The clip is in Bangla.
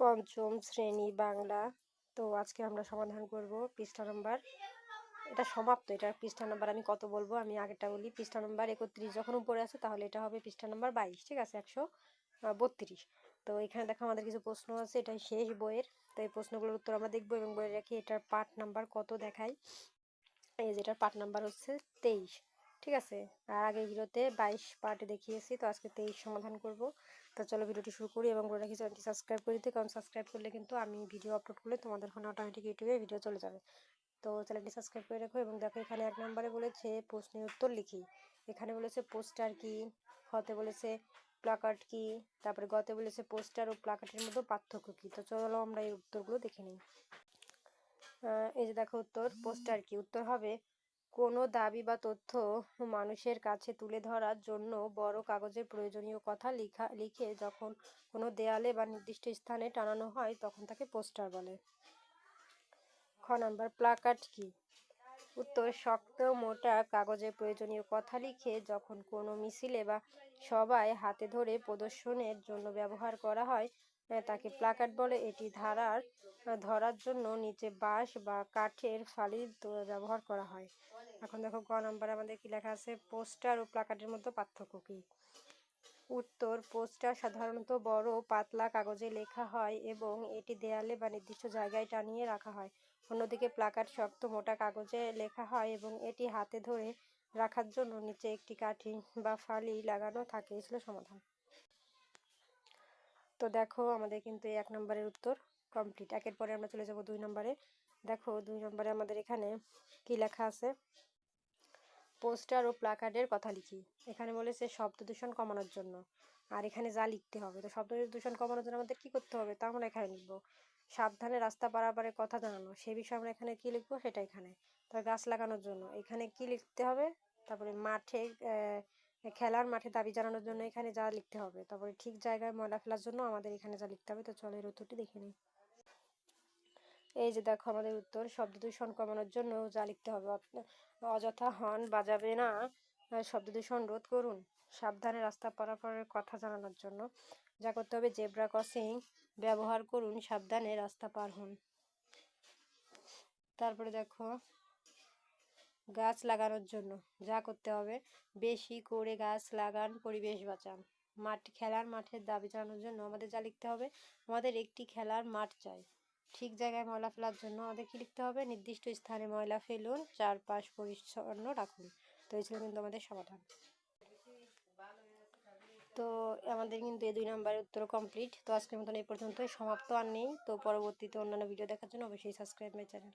পঞ্চম শ্রেণি বাংলা। তো আজকে আমরা সমাধান করব পৃষ্ঠা নম্বর। এটা সমাপ্ত, এটা পৃষ্ঠা নম্বর আমি কত বলব? আমি আগেরটা বলি, পৃষ্ঠা নম্বর একত্রিশ। যখন উপরে আছে তাহলে এটা হবে পৃষ্ঠা নম্বর বাইশ, ঠিক আছে? একশো বত্রিশ। তো এখানে দেখো আমাদের কিছু প্রশ্ন আছে এটা শেষ বইয়ের। তো এই প্রশ্নগুলোর উত্তর আমরা দেখব এবং বইয়ে রাখি, এটার পাঠ নাম্বার কত দেখায়? এই যেটার পাঠ নাম্বার হচ্ছে তেইশ। ঠিক আছে? আর আগের ভিডিওতে বাইশ পার্টে দেখিয়েছি, তো আজকে তেইশ সমাধান করব। তো চলো ভিডিওটি শুরু করি এবং বলে রাখি, চ্যানেলটি সাবস্ক্রাইব করে দিতে, কারণ সাবস্ক্রাইব করলে কিন্তু আমি ভিডিও আপলোড করলে তোমাদের ফোনে অটোমেটিক ইউটিউবে ভিডিও চলে যাবে। তো চ্যানেলটি সাবস্ক্রাইব করে রাখো এবং দেখো এখানে এক নম্বরে বলেছে, প্রশ্নের উত্তর লিখি। এখানে বলেছে পোস্টার কি? হতে বলেছে প্লাকার্ড কি? তারপরে গতে বলেছে পোস্টার ও প্লাকার্ডের মধ্যে পার্থক্য কি? তো চলো আমরা এই উত্তরগুলো দেখে নিই। এই যে দেখো উত্তর পোস্টার কি? উত্তর হবে কোনো দাবি বা তথ্য মানুষের কাছে তুলে ধরার জন্য বড় কাগজের প্রয়োজনীয় কথা লিখা, লিখে যখন কোনো দেয়ালে বা নির্দিষ্ট স্থানে টানানো হয় তখন তাকে পোস্টার বলে। খ নাম্বার, প্লাকার্ড কি? উত্তর, শক্ত মোটা কাগজে প্রয়োজনীয় কথা লিখে যখন কোনো মিছিলে বা সবাই হাতে ধরে প্রদর্শনের জন্য ব্যবহার করা হয় তাকে প্লাকার্ড বলে। এটি ধারার ধরার জন্য নিচে বাঁশ বা কাঠের ফালি ব্যবহার করা হয়। এখন দেখো, গ নাম্বার আমাদের কি লেখা আছে? পোস্টার ও প্লাকার্ডের মধ্যে পার্থক্য কি? উত্তর, পোস্টার সাধারণত বড়, পাতলা কাগজে লেখা হয় এবং এটি দেয়ালে বা নির্দিষ্ট জায়গায় টানিয়ে রাখা হয়। অন্যদিকে প্লাকার্ড শক্ত, মোটা কাগজে লেখা হয় এবং এটি হাতে ধরে রাখার জন্য নিচে একটি কাঠি বা ফালি লাগানো থাকে। ছিল সমাধান। তো দেখো আমাদের কিন্তু এই এক নম্বরের উত্তর কমপ্লিট একের পরে আমরা চলে যাব দুই নম্বরে। দেখো দুই নম্বরে আমাদের এখানে কি লেখা আছে? পোস্টার ও প্লাকার্ডের কথা লিখি। এখানে বলেছে শব্দ দূষণ কমানোর জন্য। আর এখানে যা লিখতে হবে, তো শব্দ দূষণ কমানোর জন্য আমাদের কি করতে হবে? তা আমরা এখানে লিখব। সাবধানে রাস্তা পারাপারের কথা জানানো সে বিষয়ে আমরা এখানে কি লিখব? সেটা এখানে। তার গাছ লাগানোর জন্য। এখানে কি লিখতে হবে? তারপরে মাঠে খেলার মাঠে দাবি জানানোর জন্য এখানে যা লিখতে হবে। তারপরে ঠিক জায়গায় ময়লা ফেলার জন্য আমাদের এখানে যা লিখতে হবে, তো চলো এর উত্তরটি দেখে নিই। এই যে দেখো আমাদের উত্তর, শব্দ দূষণ কমানোর জন্য যা লিখতে হবে অযথা হর্ন বাজাবে না। শব্দ দূষণ রোধ করুন। সাবধানে রাস্তা পারাপারের কথা জানানোর জন্য যা করতে হবে, জেব্রা ক্রসিং ব্যবহার করুন, সাবধানে রাস্তা পার হন। তারপরে দেখো গাছ লাগানোর জন্য। যা করতে হবে, বেশি করে গাছ লাগান, পরিবেশ বাঁচান। মাঠ, খেলার মাঠের দাবি জানানোর জন্য আমাদের যা লিখতে হবে, আমাদের একটি খেলার মাঠ চাই। ঠিক জায়গায় ময়লা ফেলার জন্য আমাদের কি লিখতে হবে? নির্দিষ্ট স্থানে ময়লা ফেলুন, চারপাশ পরিচ্ছন্ন রাখুন। তো এই ছিল কিন্তু আমাদের সমাধান। তো আমাদের কিন্তু এই দুই নাম্বারের উত্তর কমপ্লিট তো আজকের মতন এই পর্যন্তই। সমাপ্ত আর নেই। তো পরবর্তীতে অন্যান্য ভিডিও দেখার জন্য অবশ্যই সাবস্ক্রাইব মাই চ্যানেল